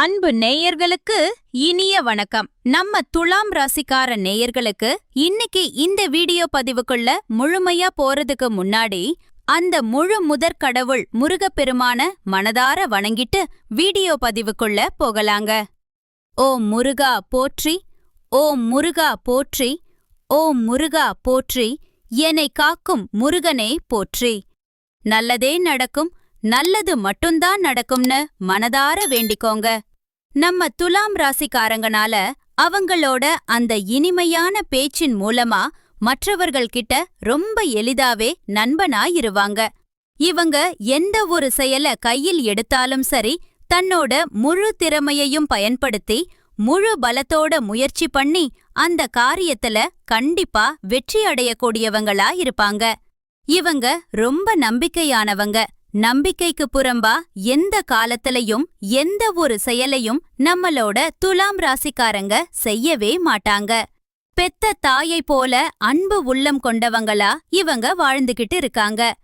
அன்பு நேயர்களுக்கு இனிய வணக்கம். நம்ம துலாம் ராசிக்கார நேயர்களுக்கு இன்னைக்கு இந்த வீடியோ பதிவுக்குள்ள முழுமையா போறதுக்கு முன்னாடி அந்த முழு முதற் கடவுள் முருகப்பெருமான மனதார வணங்கிட்டு வீடியோ பதிவுக்குள்ள போகலாங்க. ஓ முருகா போற்றி ஓ முருகா போற்றி ஓ முருகா போற்றி என்னை காக்கும் முருகனே போற்றி. நல்லதே நடக்கும் நல்லது மட்டும்தான் நடக்கும்னு மனதார வேண்டிக்கோங்க. நம்ம துலாம் ராசிக்காரங்கனால அவங்களோட அந்த இனிமையான பேச்சின் மூலமா மற்றவர்கள் கிட்ட ரொம்ப எளிதாவே நண்பனாயிருவாங்க. இவங்க எந்த ஒரு செயல கையில் எடுத்தாலும் சரி தன்னோட முழு திறமையையும் பயன்படுத்தி முழு பலத்தோட முயற்சி பண்ணி அந்த காரியத்துல கண்டிப்பா வெற்றி அடையக்கூடியவங்களா இருப்பாங்க இவங்க ரொம்ப நம்பிக்கையானவங்க. நம்பிக்கைக்கு புறம்பா எந்த காலத்திலையும் எந்த ஒரு செயலையும் நம்மளோட துலாம் ராசிக்காரங்க செய்யவே மாட்டாங்க. பெத்த தாயை போல அன்பு உள்ளம் கொண்டவங்களா இவங்க வாழ்ந்துகிட்டு இருக்காங்க.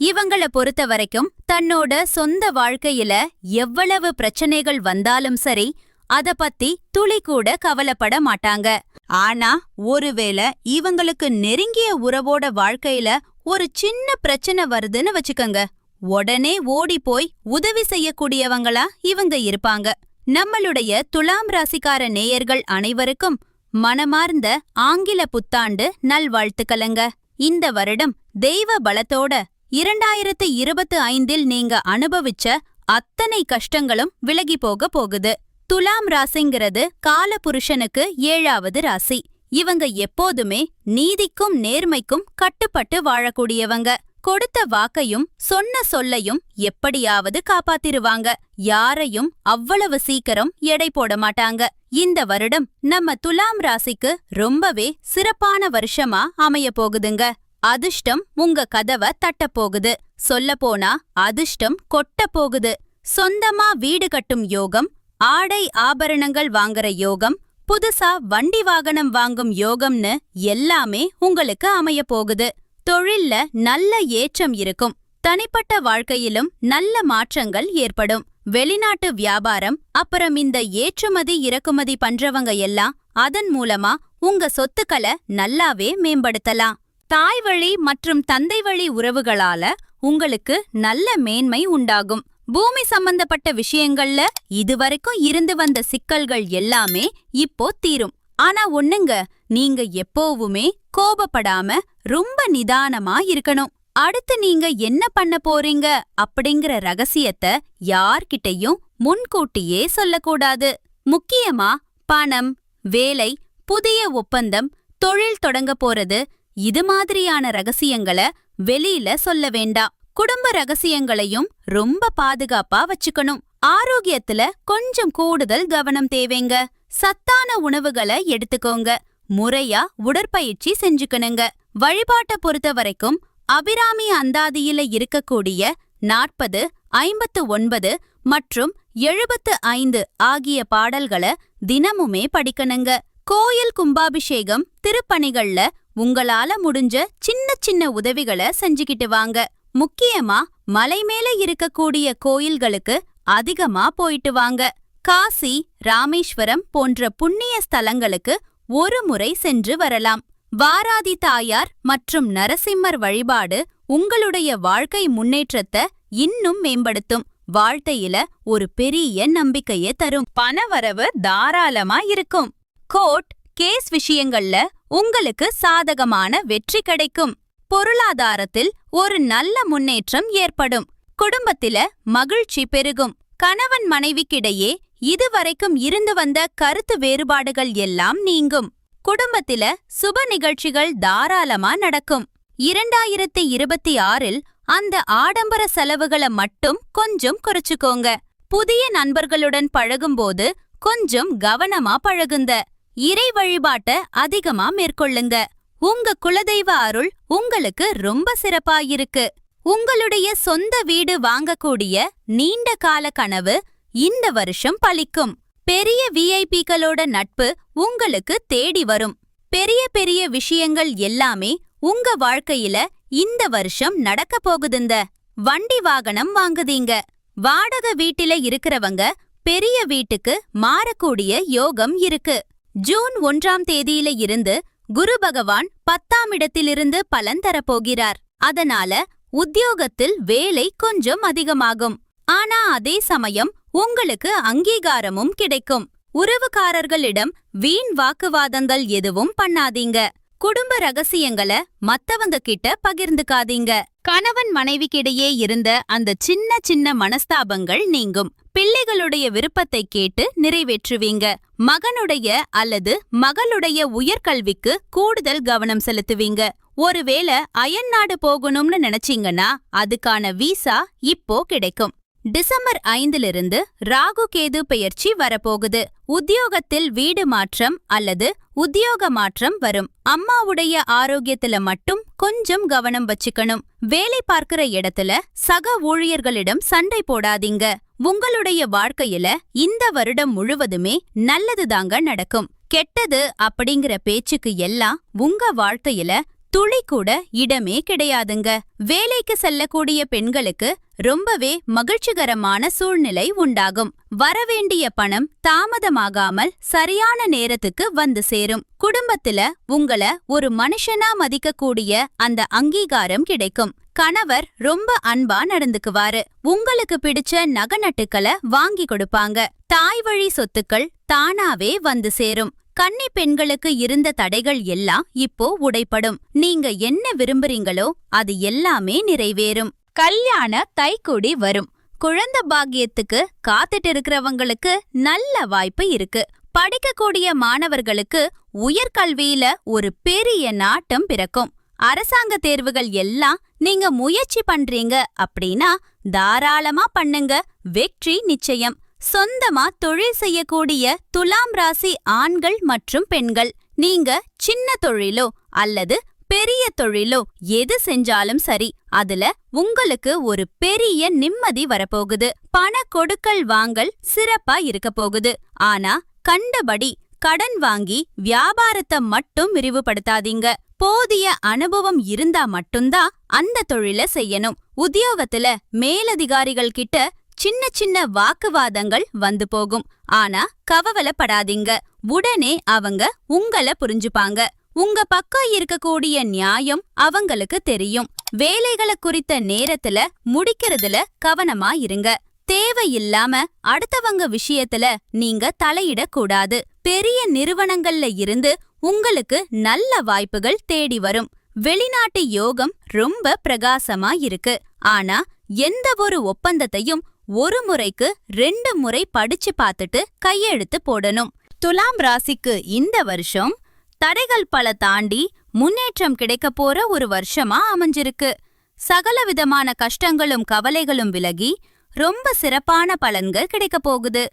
இவங்கள பொறுத்த வரைக்கும் தன்னோட சொந்த வாழ்க்கையில எவ்வளவு பிரச்சனைகள் வந்தாலும் சரி அத பத்தி துளி கூட கவலைப்பட மாட்டாங்க. ஆனா ஒருவேளை இவங்களுக்கு நெருங்கிய உறவோட வாழ்க்கையில ஒரு சின்ன பிரச்சனை வருதுன்னு வச்சுக்கோங்க. உடனே ஓடிப்போய் உதவி செய்யக்கூடியவங்களா இவங்க இருப்பாங்க. நம்மளுடைய துலாம் ராசிக்கார நேயர்கள் அனைவருக்கும் மனமார்ந்த ஆங்கில புத்தாண்டு நல்வாழ்த்துக்களுங்க. இந்த வருடம் தெய்வ பலத்தோட இரண்டாயிரத்து இருபத்து ஐந்தில் நீங்க அனுபவிச்ச அத்தனை கஷ்டங்களும் விலகி போக போகுது. துலாம் ராசிங்கிறது காலபுருஷனுக்கு ஏழாவது ராசி. இவங்க எப்போதுமே நீதிக்கும் நேர்மைக்கும் கட்டுப்பட்டு வாழக்கூடியவங்க. கொடுத்த வாக்கையும் சொன்ன சொல்லையும் எப்படியாவது காப்பாத்திருவாங்க. யாரையும் அவ்வளவு சீக்கிரம் எடை போட மாட்டாங்க. இந்த வருடம் நம்ம துலாம் ராசிக்கு ரொம்பவே சிறப்பான வருஷமா அமைய போகுதுங்க. அதிர்ஷ்டம் உங்க கதவ தட்ட போகுது. சொல்லப்போனா அதிர்ஷ்டம் கொட்ட போகுது. சொந்தமா வீடு கட்டும் யோகம் ஆடை ஆபரணங்கள் வாங்குற யோகம் புதுசா வண்டி வாகனம் வாங்கும் யோகம்னு எல்லாமே உங்களுக்கு அமைய போகுது. தொழில்ல நல்ல ஏற்றம் இருக்கும். தனிப்பட்ட வாழ்க்கையிலும் நல்ல மாற்றங்கள் ஏற்படும். வெளிநாட்டு வியாபாரம் அப்புறம் இந்த ஏற்றுமதி இறக்குமதி பண்றவங்க எல்லாம் அதன் மூலமா உங்க சொத்துக்களை நல்லாவே மேம்படுத்தலாம். தாய் வழி மற்றும் தந்தை வழி உறவுகளால உங்களுக்கு நல்ல மேன்மை உண்டாகும். பூமி சம்பந்தப்பட்ட விஷயங்கள்ல இதுவரைக்கும் இருந்து வந்த சிக்கல்கள் எல்லாமே இப்போ தீரும். ஆனா ஒண்ணுங்க நீங்க எப்போவுமே கோபப்படாம ரொம்ப நிதானமா இருக்கணும். அடுத்து நீங்க என்ன பண்ண போறீங்க அப்படிங்கிற ரகசியத்தை யார்கிட்டயும் முன்கூட்டியே சொல்லக்கூடாது. முக்கியமா பணம் வேலை புதிய ஒப்பந்தம் தொழில் தொடங்க போறது இது மாதிரியான ரகசியங்களை வெளியில சொல்ல வேண்டாம். குடும்ப ரகசியங்களையும் ரொம்ப பாதுகாப்பா வச்சுக்கணும். ஆரோக்கியத்துல கொஞ்சம் கூடுதல் கவனம் தேவைங்க. சத்தான உணவுகளை எடுத்துக்கோங்க. முறையா உடற்பயிற்சி செஞ்சுக்கணுங்க. வழிபாட்டை பொறுத்த வரைக்கும் அபிராமி அந்தாதியில இருக்கக்கூடிய நாற்பது ஐம்பத்து ஒன்பது மற்றும் எழுபத்து ஐந்து ஆகிய பாடல்களை தினமுமே படிக்கணுங்க. கோயில் கும்பாபிஷேகம் திருப்பணிகள்ல உங்களால முடிஞ்ச சின்ன சின்ன உதவிகளை செஞ்சுக்கிட்டு வாங்க. முக்கியமா மலை மேல இருக்கக்கூடிய கோயில்களுக்கு அதிகமா போயிட்டு வாங்க. காசி ராமேஸ்வரம் போன்ற புண்ணிய ஸ்தலங்களுக்கு ஒரு முறை சென்று வரலாம். வாராதி தாயார் மற்றும் நரசிம்மர் வழிபாடு உங்களுடைய வாழ்க்கை முன்னேற்றத்தை இன்னும் மேம்படுத்தும். வாழ்க்கையில ஒரு பெரிய நம்பிக்கையை தரும். பணவரவு தாராளமா இருக்கும். கோர்ட் கேஸ் விஷயங்கள்ல உங்களுக்கு சாதகமான வெற்றி கிடைக்கும். பொருளாதாரத்தில் ஒரு நல்ல முன்னேற்றம் ஏற்படும். குடும்பத்தில மகிழ்ச்சி பெருகும். கணவன் மனைவிக்கிடையே இதுவரைக்கும் இருந்து வந்த கருத்து வேறுபாடுகள் எல்லாம் நீங்கும். குடும்பத்தில சுப நிகழ்ச்சிகள் தாராளமா நடக்கும். இரண்டாயிரத்தி இருபத்தி ஆறில் அந்த ஆடம்பர செலவுகளை மட்டும் கொஞ்சம் குறைச்சுக்கோங்க. புதிய நண்பர்களுடன் பழகும்போது கொஞ்சம் கவனமா பழகுங்க. இறை வழிபாட்ட அதிகமா மேற்கொள்ளுங்க. உங்க குலதெய்வ அருள் உங்களுக்கு ரொம்ப சிறப்பாயிருக்கு. உங்களுடைய சொந்த வீடு வாங்கக்கூடிய நீண்ட கால கனவு இந்த வருஷம் பலிக்கும் பெரிய விஐபிகளோட நட்பு உங்களுக்கு தேடி வரும். பெரிய பெரிய விஷயங்கள் எல்லாமே உங்க வாழ்க்கையில இந்த வருஷம் நடக்க போகுதுங்க. வண்டி வாகனம் வாங்குதீங்க. வாடகை வீட்டில இருக்கிறவங்க பெரிய வீட்டுக்கு மாறக்கூடிய யோகம் இருக்கு. ஜூன் ஒன்றாம் தேதியில இருந்து குரு பகவான் பத்தாம் இடத்திலிருந்து பலன் தரப்போகிறார். அதனால உத்தியோகத்தில் வேலை கொஞ்சம் அதிகமாகும். ஆனா அதே சமயம் உங்களுக்கு அங்கீகாரமும் கிடைக்கும். உறவுக்காரர்களிடம் வீண் வாக்குவாதங்கள் எதுவும் பண்ணாதீங்க. குடும்ப ரகசியங்கள மத்தவங்க கிட்ட பகிர்ந்துக்காதீங்க. கணவன் மனைவிக்கிடையே இருந்த அந்த சின்ன சின்ன மனஸ்தாபங்கள் நீங்கும். பிள்ளைகளுடைய விருப்பத்தை கேட்டு நிறைவேற்றுவீங்க. மகனுடைய அல்லது மகளுடைய உயர்கல்விக்கு கூடுதல் கவனம் செலுத்துவீங்க. ஒருவேளை அயல்நாடு போகணும்னு நினைச்சீங்கன்னா அதுக்கான வீசா இப்போ கிடைக்கும். டிசம்பர் ஐந்திலிருந்து ராகு கேது பெயர்ச்சி வரப்போகுது. உத்தியோகத்தில் வீடு மாற்றம் அல்லது உத்தியோக மாற்றம் வரும். அம்மாவுடைய ஆரோக்கியத்துல மட்டும் கொஞ்சம் கவனம் வச்சுக்கணும். வேலை பார்க்கிற இடத்துல சக ஊழியர்களிடம் சண்டை போடாதீங்க. உங்களுடைய வாழ்க்கையில இந்த வருடம் முழுவதுமே நல்லதுதாங்க நடக்கும். கெட்டது அப்படிங்கிற பேச்சுக்கு எல்லாம் உங்க வாழ்க்கையில துளி கூட இடமே கிடையாதுங்க. வேலைக்கு செல்லக்கூடிய பெண்களுக்கு ரொம்பவே மகிழ்ச்சிகரமான சூழ்நிலை உண்டாகும். வரவேண்டிய பணம் தாமதமாகாமல் சரியான நேரத்துக்கு வந்து சேரும். குடும்பத்துல உங்கள ஒரு மனுஷனா மதிக்கக்கூடிய அந்த அங்கீகாரம் கிடைக்கும். கணவர் ரொம்ப அன்பா நடந்துக்குவாரு. உங்களுக்கு பிடிச்ச நகநட்டுக்களை வாங்கி கொடுப்பாங்க. தாய் வழி சொத்துக்கள் தானாவே வந்து சேரும். கன்னி பெண்களுக்கு இருந்த தடைகள் எல்லாம் இப்போ உடைப்படும் நீங்க என்ன விரும்புறீங்களோ அது எல்லாமே நிறைவேறும். கல்யாண தைக்குடி வரும். குழந்த பாக்கியத்துக்கு காத்துட்டு இருக்கிறவங்களுக்கு நல்ல வாய்ப்பு இருக்கு. படிக்கக்கூடிய மாணவர்களுக்கு உயர்கல்வியில ஒரு பெரிய நாட்டம் பிறக்கும். அரசாங்க தேர்வுகள் எல்லாம் நீங்க முயற்சி பண்றீங்க அப்படின்னா தாராளமா பண்ணுங்க. வெற்றி நிச்சயம். சொந்தமா தொழில் செய்யக்கூடிய துலாம் ராசி ஆண்கள் மற்றும் பெண்கள். நீங்க சின்ன தொழிலோ அல்லது பெரிய தொழிலோ எது செஞ்சாலும் சரி அதுல உங்களுக்கு ஒரு பெரிய நிம்மதி வரப்போகுது. பண கொடுக்கல் வாங்கல் சிறப்பா இருக்க போகுது. ஆனா கண்டபடி கடன் வாங்கி வியாபாரத்தை மட்டும் விரிவுபடுத்தாதீங்க. போதிய அனுபவம் இருந்தா மட்டும்தான் அந்த தொழில செய்யணும். உத்தியோகத்துல மேலதிகாரிகள் கிட்ட சின்ன சின்ன வாக்குவாதங்கள் வந்து போகும். ஆனா கவவலப்படாதீங்க. உடனே அவங்க உங்கள புரிஞ்சுப்பாங்க. உங்க பக்கம் இருக்கக்கூடிய நியாயம் அவங்களுக்கு தெரியும். வேலைகளை குறித்த நேரத்துல முடிக்கிறதுல கவனமா இருங்க. தேவையில்லாம அடுத்தவங்க விஷயத்துல நீங்க தலையிடக்கூடாது. பெரிய நிறுவனங்கள்ல இருந்து உங்களுக்கு நல்ல வாய்ப்புகள் தேடி வரும். வெளிநாட்டு யோகம் ரொம்ப பிரகாசமா இருக்கு. ஆனா எந்த ஒரு ஒப்பந்தத்தையும் ஒரு முறைக்கு ரெண்டு முறை படிச்சு பார்த்துட்டு கையெழுத்து போடணும். துலாம் ராசிக்கு இந்த வருஷம் தடைகள் பல தாண்டி முன்னேற்றம் கிடைக்க போற ஒரு வருஷமா அமைஞ்சிருக்கு. சகல விதமான கஷ்டங்களும் கவலைகளும் விலகி ரொம்ப சிறப்பான பலன்கள் கிடைக்க போகுது.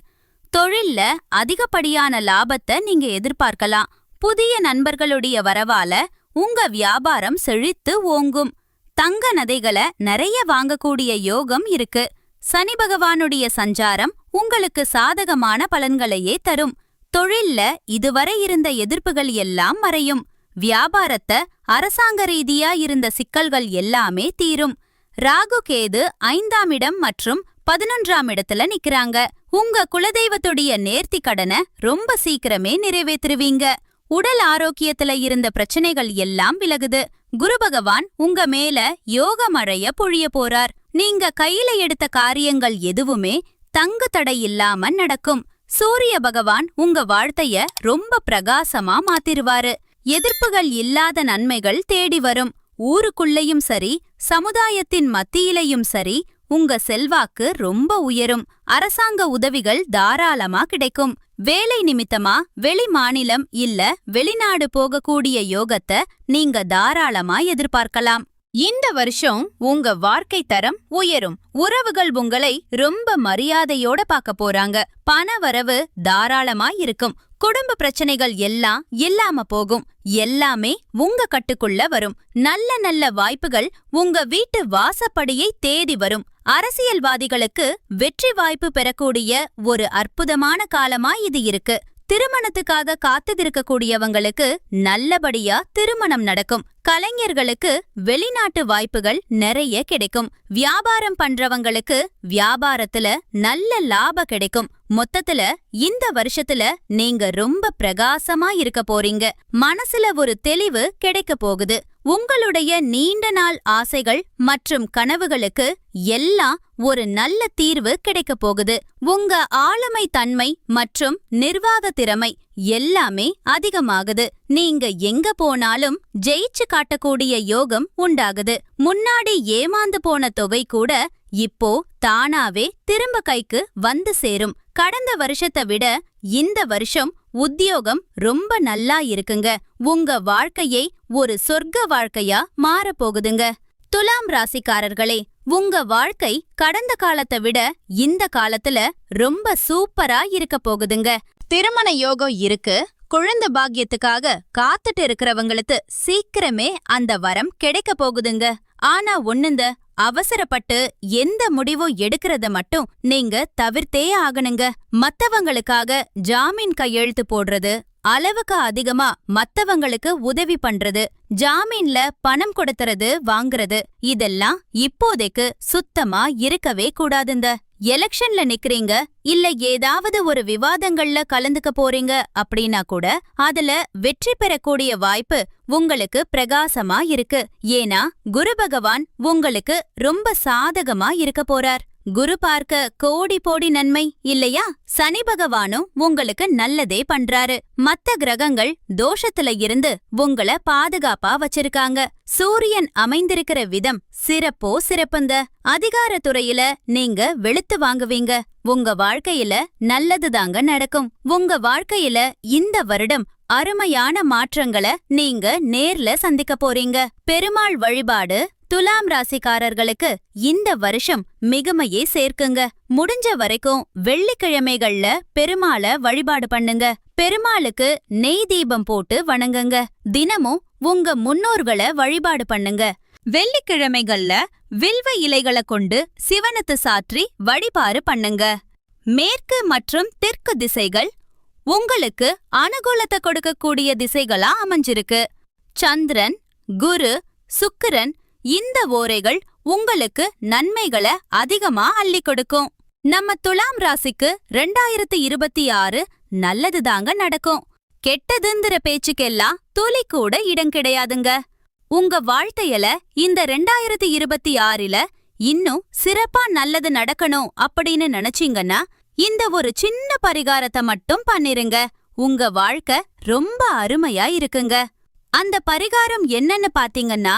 தொழில்ல அதிகப்படியான லாபத்தை நீங்க எதிர்பார்க்கலாம். புதிய நண்பர்களுடைய வரவால உங்க வியாபாரம் செழித்து ஓங்கும். தங்க நதைகளை நிறைய வாங்கக்கூடிய யோகம் இருக்கு. சனி பகவானுடைய சஞ்சாரம் உங்களுக்கு சாதகமான பலன்களையே தரும். தொழில்ல இதுவரை இருந்த எதிர்ப்புகள் எல்லாம் மறையும். வியாபாரத்த அரசாங்க ரீதியா இருந்த சிக்கல்கள் எல்லாமே தீரும். ராகு கேது ஐந்தாம் இடம் மற்றும் பதினொன்றாம் இடத்துல நிக்கறாங்க. உங்க குலதெய்வத்துடைய நேர்த்தி கடனை ரொம்ப சீக்கிரமே நிறைவேற்றுவீங்க. உடல் ஆரோக்கியத்துல இருந்த பிரச்சனைகள் எல்லாம் விலகுது. குரு பகவான் உங்க மேல யோக மழைய பொழிய போறார். நீங்க கையில எடுத்த காரியங்கள் எதுவுமே தங்கு தடை இல்லாம நடக்கும். சூரிய பகவான் உங்க வாழ்த்தைய ரொம்ப பிரகாசமா மாத்திருவாரு. எதிர்ப்புகள் இல்லாத நன்மைகள் தேடி வரும். ஊருக்குள்ளேயும் சரி சமுதாயத்தின் மத்தியிலையும் சரி உங்க செல்வாக்கு ரொம்ப உயரும். அரசாங்க உதவிகள் தாராளமா கிடைக்கும். வேலை நிமித்தமா வெளி மாநிலம் இல்ல வெளிநாடு போகக்கூடிய யோகத்தை நீங்க தாராளமா எதிர்பார்க்கலாம். இந்த வருஷம் உங்க வாழ்க்கை தரம் உயரும். உறவுகள் உங்களை ரொம்ப மரியாதையோட பார்க்க போறாங்க. பண வரவு தாராளமா இருக்கும். குடும்ப பிரச்சனைகள் எல்லாம் இல்லாம போகும். எல்லாமே உங்க கட்டுக்குள்ள வரும். நல்ல நல்ல வாய்ப்புகள் உங்க வீட்டு வாசப்படியை தேடி வரும். அரசியல்வாதிகளுக்கு வெற்றி வாய்ப்பு பெறக்கூடிய ஒரு அற்புதமான காலமா இது இருக்கு. திருமணத்துக்காக காத்துதிருக்கக்கூடியவங்களுக்கு நல்லபடியா திருமணம் நடக்கும். கலைஞர்களுக்கு வெளிநாட்டு வாய்ப்புகள் நிறைய கிடைக்கும். வியாபாரம் பண்றவங்களுக்கு வியாபாரத்துல நல்ல லாபம் கிடைக்கும். மொத்தத்துல இந்த வருஷத்துல நீங்க ரொம்ப பிரகாசமா இருக்க போறீங்க. மனசுல ஒரு தெளிவு கிடைக்க போகுது. உங்களுடைய நீண்ட நாள் ஆசைகள் மற்றும் கனவுகளுக்கு எல்லாம் ஒரு நல்ல தீர்வு கிடைக்கப் போகுது. உங்க ஆளுமை தன்மை மற்றும் நிர்வாக திறமை எல்லாமே அதிகமாகுது. நீங்க எங்க போனாலும் ஜெயிச்சு காட்டக்கூடிய யோகம் உண்டாகுது. முன்னாடி ஏமாந்து போன தொகை கூட இப்போ தானாவே திரும்ப கைக்கு வந்து சேரும். கடந்த வருஷத்தை விட இந்த வருஷம் உத்தியோகம் ரொம்ப நல்லா இருக்குங்க. உங்க வாழ்க்கையை ஒரு சொர்க்க வாழ்க்கையா மாறப் போகுதுங்க துலாம் ராசிக்காரர்களே உங்க வாழ்க்கை கடந்த காலத்தை விட இந்த காலத்துல ரொம்ப சூப்பரா இருக்க போகுதுங்க. திருமண யோகம் இருக்கு. குழந்தை பாக்கியத்துக்காக காத்துட்டு இருக்கிறவங்களுக்கு சீக்கிரமே அந்த வரம் கிடைக்க போகுதுங்க. ஆனா ஒண்ணுங்க அவசரப்பட்டு எந்த முடிவும் எடுக்கிறத மட்டும் நீங்க தவிர்த்தே ஆகணுங்க. மத்தவங்களுக்காக ஜாமீன் கையெழுத்து போடுறது அளவுக்கு அதிகமா மத்தவங்களுக்கு உதவி பண்றது ஜாமீன்ல பணம் கொடுத்துறது வாங்குறது இதெல்லாம் இப்போதைக்கு சுத்தமா இருக்கவே கூடாதுங்க. எலெக்ஷன்ல நிக்கிறீங்க? இல்ல ஏதாவது ஒரு விவாதங்கள்ல கலந்துக்க போறீங்க அப்படின்னா கூட அதுல வெற்றி பெறக்கூடிய வாய்ப்பு உங்களுக்கு பிரகாசமா இருக்கு. ஏன்னா குரு பகவான் உங்களுக்கு ரொம்ப சாதகமா இருக்க போறார். குரு பார்க்க கோடி போடி நன்மை இல்லையா? சனி பகவானும் உங்களுக்கு நல்லதே பண்றாரு. மத்த கிரகங்கள் தோஷத்துல இருந்து உங்கள பாதுகாப்பா வச்சிருக்காங்க. சூரியன் அமைந்திருக்கிற விதம் சிறப்போ சிறப்புந்த அதிகாரத்துறையில நீங்க வெளுத்து வாங்குவீங்க. உங்க வாழ்க்கையில நல்லதுதாங்க நடக்கும். உங்க வாழ்க்கையில இந்த வருடம் அருமையான மாற்றங்களை நீங்க நேர்ல சந்திக்க போறீங்க. பெருமாள் வழிபாடு துலாம் ராசிக்காரர்களுக்கு இந்த வருஷம் மிகுமையே சேர்க்குங்க. முடிஞ்ச வரைக்கும் வெள்ளிக்கிழமைகள்ல பெருமாள வழிபாடு பண்ணுங்க. பெருமாளுக்கு நெய் தீபம் போட்டு வணங்குங்க. தினமும் உங்க முன்னோர்களை வழிபாடு பண்ணுங்க. வெள்ளிக்கிழமைகள்ல வில்வ இலைகளை கொண்டு சிவனுக்கு சாற்றி வழிபாடு பண்ணுங்க. மேற்கு மற்றும் தெற்கு திசைகள் உங்களுக்கு அனுகூலத்தை கொடுக்கக்கூடிய திசைகளா அமைஞ்சிருக்கு. சந்திரன் குரு சுக்கிரன் இந்த ஓரைகள் உங்களுக்கு நன்மைகளை அதிகமா அள்ளி கொடுக்கும். நம்ம துலாம் ராசிக்கு ரெண்டாயிரத்து இருபத்தி ஆறு நல்லதுதாங்க நடக்கும். கெட்டதுங்கிற பேச்சுக்கெல்லாம் துளி கூட இடம் கிடையாதுங்க. உங்க வாழ்க்கையில இந்த ரெண்டாயிரத்து இருபத்தி ஆறுல இன்னும் சிறப்பா நல்லது நடக்கணும் அப்படின்னு நினைச்சீங்கன்னா இந்த ஒரு சின்ன பரிகாரத்தை மட்டும் பண்ணிருங்க. உங்க வாழ்க்கை ரொம்ப அருமையா இருக்குங்க. அந்த பரிகாரம் என்னன்னு பாத்தீங்கன்னா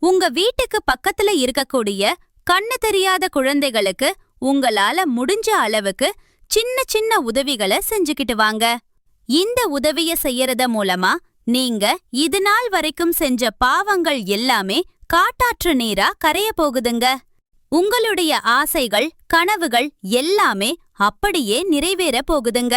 உங்க வீட்டுக்கு பக்கத்துல இருக்கக்கூடிய கண்ணு தெரியாத குழந்தைகளுக்கு உங்களால முடிஞ்ச அளவுக்கு சின்ன சின்ன உதவிகளை செஞ்சுக்கிட்டு வாங்க. இந்த உதவிய செய்யறத மூலமா நீங்க இது நாள் வரைக்கும் செஞ்ச பாவங்கள் எல்லாமே காட்டாற்று நீரா கரைய போகுதுங்க. உங்களுடைய ஆசைகள் கனவுகள் எல்லாமே அப்படியே நிறைவேற போகுதுங்க.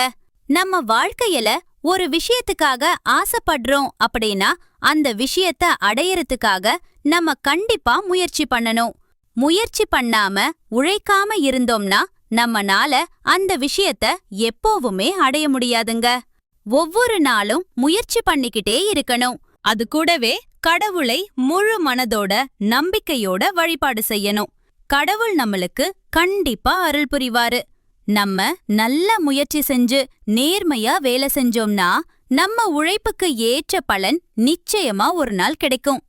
நம்ம வாழ்க்கையில ஒரு விஷயத்துக்காக ஆசைப்படுறோம் அப்படின்னா அந்த விஷயத்த அடையறதுக்காக நம்ம கண்டிப்பா முயற்சி பண்ணணும். முயற்சி பண்ணாம உழைக்காம இருந்தோம்னா நம்மனால அந்த விஷயத்த எப்போவுமே அடைய முடியாதுங்க. ஒவ்வொரு நாளும் முயற்சி பண்ணிக்கிட்டே இருக்கணும். அது கூடவே கடவுளை முழு மனதோட நம்பிக்கையோட வழிபாடு செய்யணும். கடவுள் நம்மளுக்கு கண்டிப்பா அருள் புரிவாரு. நம்ம நல்ல முயற்சி செஞ்சு நேர்மையா வேலை செஞ்சோம்னா நம்ம உழைப்புக்கு ஏற்ற பலன் நிச்சயமா ஒரு நாள் கிடைக்கும்.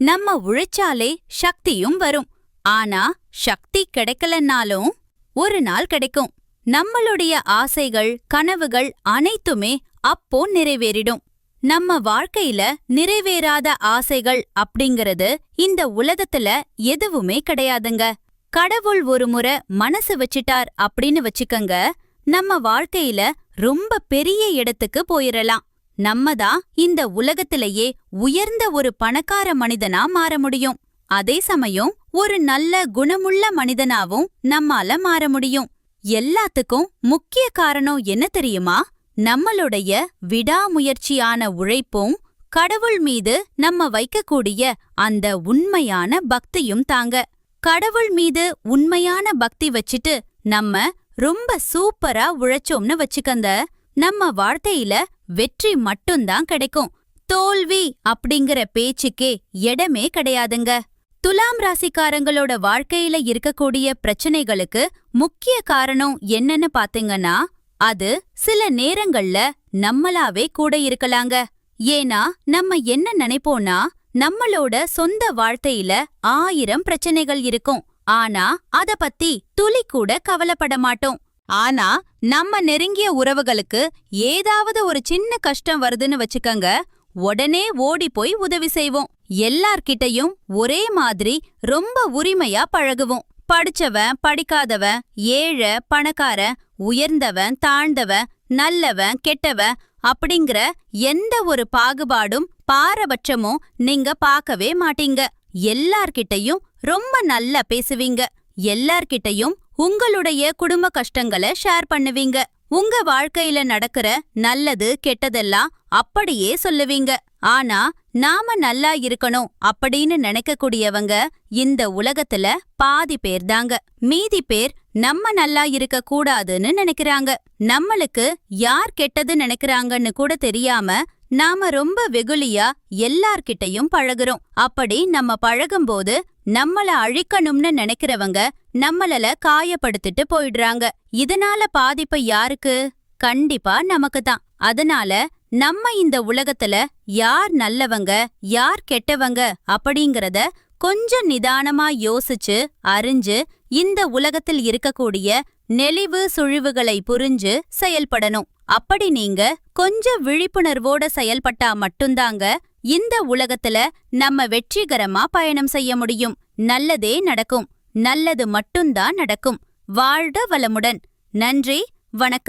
நம்ம உழைச்சாலே சக்தியும் வரும். ஆனா சக்தி கிடைக்கலன்னாலும் ஒரு நாள் கிடைக்கும். நம்மளுடைய ஆசைகள் கனவுகள் அனைத்துமே அப்போ நிறைவேறிடும். நம்ம வாழ்க்கையில நிறைவேறாத ஆசைகள் அப்படிங்கறது இந்த உலகத்துல எதுவுமே கிடையாதுங்க. கடவுள் ஒரு முறை மனசு வச்சிட்டார் அப்படின்னு வச்சுக்கங்க நம்ம வாழ்க்கையில ரொம்ப பெரிய இடத்துக்கு போயிரலாம். நம்ம தான் இந்த உலகத்திலேயே உயர்ந்த ஒரு பணக்கார மனிதனா மாற முடியும். அதே சமயம் ஒரு நல்ல குணமுள்ள மனிதனாவும் நம்மால மாற முடியும். எல்லாத்துக்கும் முக்கிய காரணம் என்ன தெரியுமா? நம்மளுடைய விடாமுயற்சியான உழைப்பும் கடவுள் மீது நம்ம வைக்கக்கூடிய அந்த உண்மையான பக்தியும் தாங்க. கடவுள் மீது உண்மையான பக்தி வச்சிட்டு நம்ம ரொம்ப சூப்பரா உழைச்சோம்னு வச்சுக்கந்த நம்ம வாழ்க்கையில வெற்றி மட்டும்தான் கிடைக்கும். தோல்வி அப்படிங்கிற பேச்சுக்கே இடமே கிடையாதுங்க. துலாம் ராசிக்காரங்களோட வாழ்க்கையில இருக்கக்கூடிய பிரச்சனைகளுக்கு முக்கிய காரணம் என்னன்னு பாத்தீங்கன்னா அது சில நேரங்கள்ல நம்மளாவே கூட இருக்கலாங்க. ஏன்னா நம்ம என்ன நினைப்போம்னா நம்மளோட சொந்த வாழ்க்கையில ஆயிரம் பிரச்சனைகள் இருக்கும். ஆனா அத பத்தி துளி கூட கவலைப்பட மாட்டோம். ஆனா நம்ம நெருங்கிய உறவுகளுக்கு ஏதாவது ஒரு சின்ன கஷ்டம் வருதுன்னு வச்சுக்கங்க உடனே ஓடி போய் உதவி செய்வோம். எல்லார்கிட்டயும் ஒரே மாதிரி ரொம்ப உரிமையா பழகுவோம். படிச்சவன் படிக்காதவன் ஏழை பணக்காரன் உயர்ந்தவன் தாழ்ந்தவன் நல்லவன் கெட்டவன் அப்படிங்கிற எந்த ஒரு பாகுபாடும் பாரபட்சமும் நீங்க பார்க்கவே மாட்டீங்க. எல்லார்கிட்டயும் ரொம்ப நல்லா பேசுவீங்க. எல்லார்கிட்டயும் உங்களுடைய குடும்ப கஷ்டங்களை ஷேர் பண்ணுவீங்க. உங்க வாழ்க்கையில நடக்கிற நல்லது கெட்டதெல்லாம் அப்படியே சொல்லுவீங்க. ஆனா நாம நல்லா இருக்கணும் அப்படின்னு நினைக்கக்கூடியவங்க இந்த உலகத்துல பாதி பேர் தாங்க. மீதி பேர் நம்ம நல்லா இருக்க கூடாதுன்னு நினைக்கிறாங்க. நம்மளுக்கு யார் கெட்டது நினைக்கிறாங்கன்னு கூட தெரியாம நாம ரொம்ப வெகுளியா எல்லார்கிட்டயும் பழகுறோம். அப்படி நம்ம பழகும்போது நம்மள அழிக்கணும்னு நினைக்கிறவங்க நம்மளல காயப்படுத்திட்டு போயிடுறாங்க. இதனால பாதிப்பு யாருக்கு? கண்டிப்பா நமக்கு தான் அதனால நம்ம இந்த உலகத்துல யார் நல்லவங்க யார் கெட்டவங்க அப்படிங்கறத கொஞ்சம் நிதானமா யோசிச்சு அறிஞ்சு இந்த உலகத்தில் இருக்கக்கூடிய நெளிவு சுழிவுகளை புரிஞ்சு செயல்படணும். அப்படி நீங்க கொஞ்சம் விழிப்புணர்வோட செயல்பட்டா மட்டும்தாங்க இந்த உலகத்துல நம்ம வெற்றிகரமா பயணம் செய்ய முடியும். நல்லதே நடக்கும். நல்லது மட்டும்தான் நடக்கும். வாழ்க வளமுடன். நன்றி. வணக்கம்.